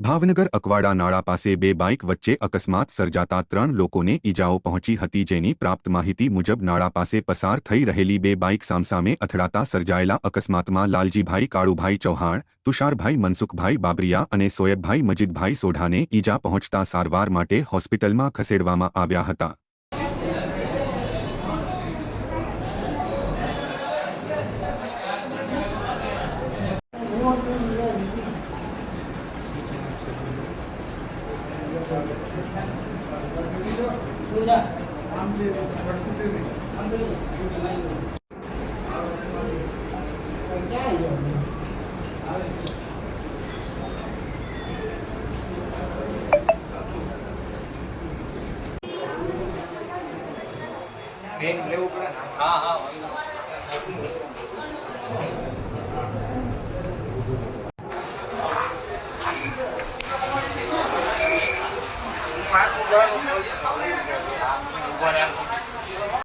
ભાવનગર અકવાડા નાળા પાસે બે બાઇક વચ્ચે અકસ્માત સર્જાતા ત્રણ લોકોને ઈજાઓ પહોંચી હતી જેની પ્રાપ્ત માહિતી મુજબ નાળા પાસે પસાર થઈ રહેલી બે બાઇક સામસામે અથડાતા સર્જાયેલા અકસ્માતમાં લાલજીભાઈ, કાળુભાઈ ચૌહાણ, તુષારભાઈ, મનસુખભાઈ બાબરિયા અને સોયબભાઈ, મજીદભાઈ સોઢાને ઈજા પહોંચતા સારવાર માટે હોસ્પિટલમાં ખસેડવામાં આવ્યા હતા. લેવું પડે ને હા. มาคุณร้อยผมเอาเล่นเลย